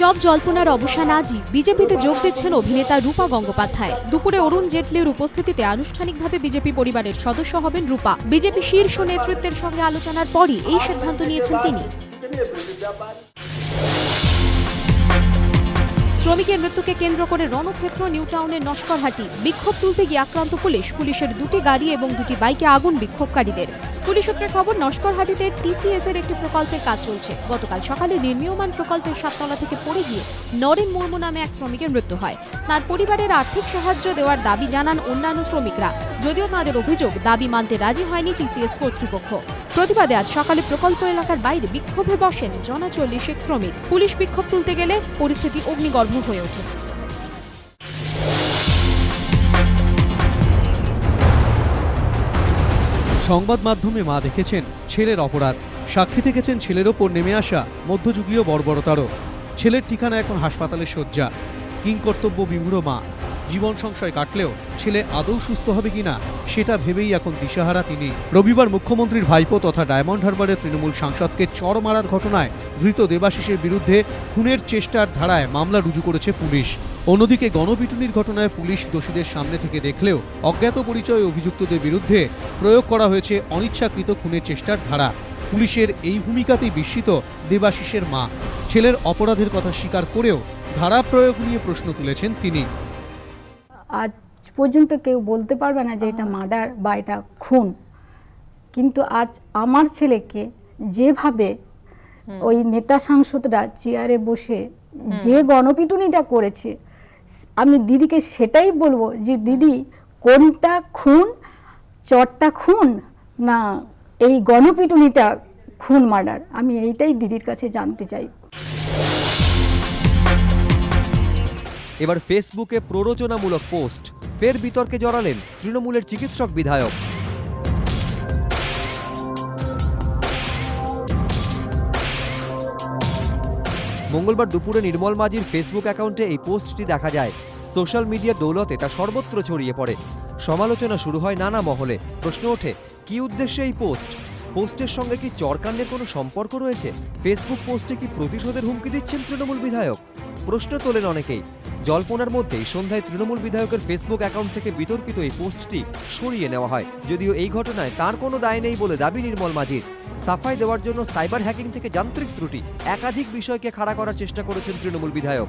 সব জল্পনার অবসান আজই বিজেপিতে যোগ দিচ্ছেন অভিনেতা রূপা গঙ্গোপাধ্যায়। দুপুরে অরুণ জেটলির উপস্থিতিতে আনুষ্ঠানিকভাবে বিজেপি পরিবারের সদস্য হবেন রূপা। বিজেপি শীর্ষ নেতৃত্বের সঙ্গে আলোচনার পরই এই সিদ্ধান্ত নিয়েছেন তিনি। শ্রমিকের মৃত্যুকে কেন্দ্র করে রণক্ষেত্র, নিউ টাউনের নস্করহাটি। বিক্ষোভ তুলতে গিয়ে আক্রান্ত পুলিশ। পুলিশের দুটি গাড়ি এবং দুটি বাইকে আগুন বিক্ষোভকারীদের। পুলিশ সূত্রে খবর, নস্করহাটিতে টিসিএস এর একটি প্রকল্পের কাজ চলছে। গতকাল সকালে নির্মীয়মান প্রকল্পের সাততলা থেকে পড়ে গিয়ে নরেন মুর্মু নামে এক শ্রমিকের মৃত্যু হয়। তার পরিবারের আর্থিক সাহায্য দেওয়ার দাবি জানান অন্যান্য শ্রমিকরা। যদিও তাদের অভিযোগ দাবি মানতে রাজি হয়নি টিসিএস কর্তৃপক্ষ। প্রতিবাদে আজ সকালে প্রকল্প এলাকার বাইরে বিক্ষোভে বসেন জনা চল্লিশেক শ্রমিক। পুলিশ বিক্ষোভ তুলতে গেলে পরিস্থিতি অগ্নিগর্ভ হয়ে ওঠে। সংবাদ মাধ্যমে মা দেখেছেন ছেলের অপরাধ। সাক্ষী থেকেছেন ছেলের ওপর নেমে আসা মধ্যযুগীয় বর্বরতারও। ছেলের ঠিকানা এখন হাসপাতালের শয্যা। কিংকর্তব্য বিমূঢ় মা। জীবন সংশয় কাটলেও ছেলে আদৌ সুস্থ হবে কিনা, সেটা ভেবেই এখন দিশাহারা তিনি। রবিবার মুখ্যমন্ত্রীর ভাইপো তথা ডায়মন্ড হারবারের তৃণমূল সাংসদকে চর মারার ঘটনায় ধৃত দেবাশিসের বিরুদ্ধে খুনের চেষ্টার ধারায় মামলা রুজু করেছে পুলিশ। অন্যদিকে গণপিটুনির ঘটনায় পুলিশ দোষীদের সামনে থেকে দেখলেও অজ্ঞাত পরিচয় অভিযুক্তদের বিরুদ্ধে প্রয়োগ করা হয়েছে অনিচ্ছাকৃত খুনের চেষ্টার ধারা। পুলিশের এই ভূমিকাতেই বিস্মিত দেবাশিসের মা। ছেলের অপরাধের কথা স্বীকার করেও ধারা প্রয়োগ নিয়ে প্রশ্ন তুলেছেন তিনি। আজ পর্যন্ত কেউ বলতে পারবে না যে এটা মার্ডার বা এটা খুন। কিন্তু আজ আমার ছেলেকে যেভাবে ওই নেতা সাংসদরা চেয়ারে বসে যে গণপিটুনিটা করেছে আমি দিদিকে সেটাই বলব যে দিদি কোনটা খুন? চটটা খুন? না এই গণপিটুনিটা খুন মার্ডার? আমি এইটাই দিদির কাছে জানতে চাই। এবার ফেসবুকে প্ররোচনামূলক পোস্ট। ফের বিতর্কে জড়ালেন তৃণমূলের চিকিৎসক বিধায়ক। মঙ্গলবার দুপুরে নির্মল মাঝির ফেসবুক অ্যাকাউন্টে এই পোস্টটি দেখা যায়। সোশ্যাল মিডিয়ার দৌলতে তা সর্বত্র ছড়িয়ে পড়ে। সমালোচনা শুরু হয় নানা মহলে। প্রশ্ন ওঠে, কি উদ্দেশ্যে এই পোস্ট? পোস্টের সঙ্গে কি চরকাণ্ডের কোনো সম্পর্ক রয়েছে? ফেসবুক পোস্টে কি প্রতিশোধের হুমকি দিচ্ছেন তৃণমূল বিধায়ক? প্রশ্ন তোলেন অনেকেই। জল্পনার মধ্যেই সন্ধ্যায় তৃণমূল বিধায়কের ফেসবুক অ্যাকাউন্ট থেকে বিতর্কিত এই পোস্টটি সরিয়ে নেওয়া হয়। যদিও এই ঘটনায় তার কোনো দায় নেই বলে দাবি নির্মল মাঝির। সাফাই দেওয়ার জন্য সাইবার হ্যাকিং থেকে যান্ত্রিক ত্রুটি, একাধিক বিষয়কে খাড়া করার চেষ্টা করেছেন তৃণমূল বিধায়ক।